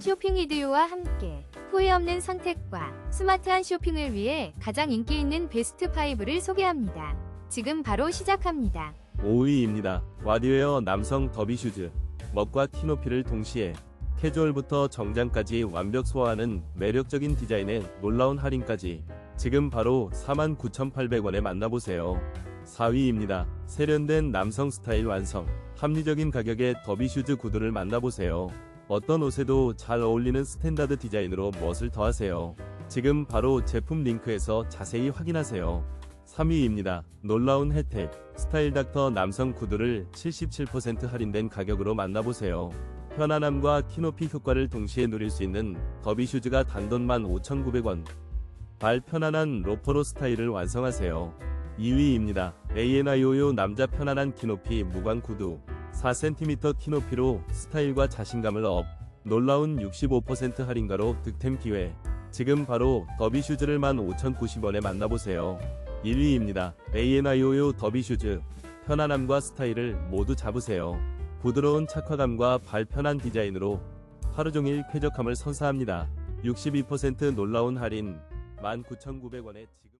쇼핑 리드요와 함께 후회 없는 선택과 스마트한 쇼핑을 위해 가장 인기 있는 베스트 5를 소개합니다. 지금 바로 시작합니다. 5위입니다. 와디웨어 남성 더비 슈즈. 멋과 키높이를 동시에 캐주얼부터 정장까지 완벽 소화하는 매력적인 디자인에 놀라운 할인까지 지금 바로 49,800원에 만나보세요. 4위입니다. 세련된 남성 스타일 완성. 합리적인 가격의 더비 슈즈 구두를 만나보세요. 어떤 옷에도 잘 어울리는 스탠다드 디자인으로 멋을 더하세요. 지금 바로 제품 링크에서 자세히 확인하세요. 3위입니다. 놀라운 혜택. 스타일 닥터 남성 구두를 77% 할인된 가격으로 만나보세요. 편안함과 키높이 효과를 동시에 누릴 수 있는 더비 슈즈가 단돈 15,900원. 발 편안한 로퍼로 스타일을 완성하세요. 2위입니다. ANIO요 남자 편안한 키높이 무광 구두. 4cm 키 높이로 스타일과 자신감을 업. 놀라운 65% 할인가로 득템 기회. 지금 바로 더비 슈즈를 15,090원에 만나보세요. 1위입니다. ANIO요 더비 슈즈. 편안함과 스타일을 모두 잡으세요. 부드러운 착화감과 발 편한 디자인으로 하루 종일 쾌적함을 선사합니다. 62% 놀라운 할인 19,900원에 지금